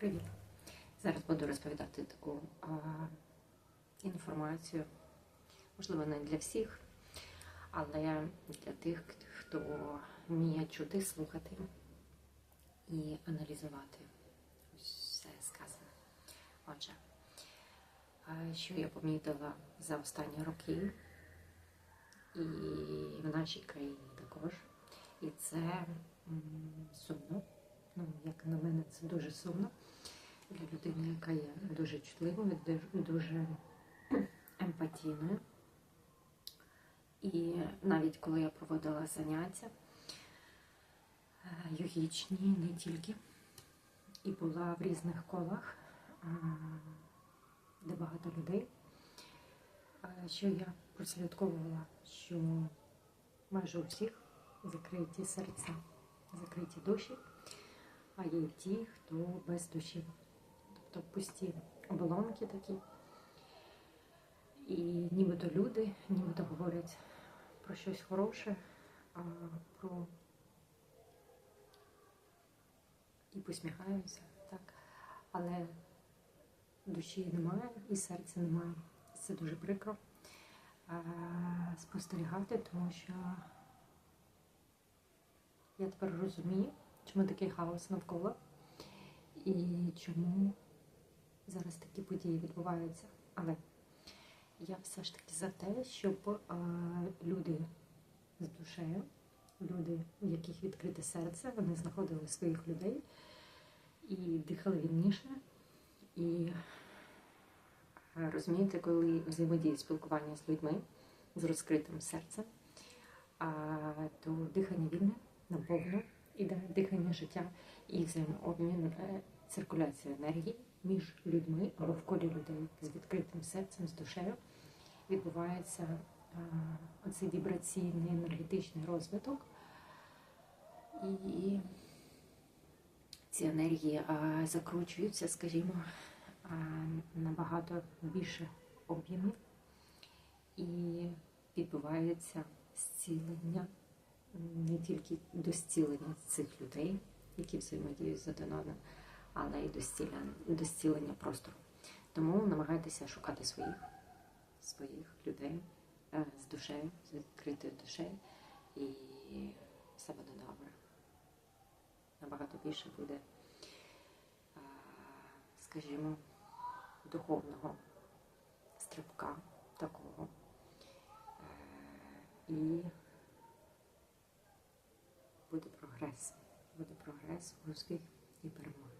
Привіт! Зараз буду розповідати таку а, інформацію, можливо, не для всіх, але для тих, хто вміє чути, слухати і аналізувати все сказане. Отже, що я помітила за останні роки, і в нашій країні також. І це сумно. Ну, як на мене, це дуже сумно для людини, яка є дуже чутливою, дуже емпатійною. І навіть коли я проводила заняття е, йогічні, не тільки, і була в різних колах, де багато людей, що я прослідковувала, що майже у всіх закриті серця, закриті душі, а є ті, хто без душі. Тобто пусті оболонки такі. І нібито люди, нібито говорять про щось хороше, а про і посміхаються, так. Але душі немає і серця немає. Це дуже прикро спостерігати, тому що я тепер розумію, чому такий хаос навколо і чому зараз такі події відбуваються. Але я все ж таки за те, щоб а, люди з душею, люди, у яких відкрите серце, вони знаходили своїх людей і дихали вільніше. І розумієте, коли взаємодіє спілкування з людьми з розкритим серцем, а, то дихання вільне, наповно, іде дихання життя і взаємообмін, е, циркуляція енергії між людьми в колі людей. З відкритим серцем, з душею відбувається а, оцей вібраційний енергетичний розвиток. І ці енергії закручуються, скажімо, набагато більше об'ємів і відбувається зцілення не тільки до зцілення цих людей, які взаємодіють з один одним, але й до зцілення, до зцілення простору. Тому намагайтеся шукати своїх, своїх людей е, з душею, з відкритою душею, і все буде добре. Набагато більше буде, е, скажімо, духовного стрибка такого. Е, І буде прогрес. Буде прогрес, успіх і перемога.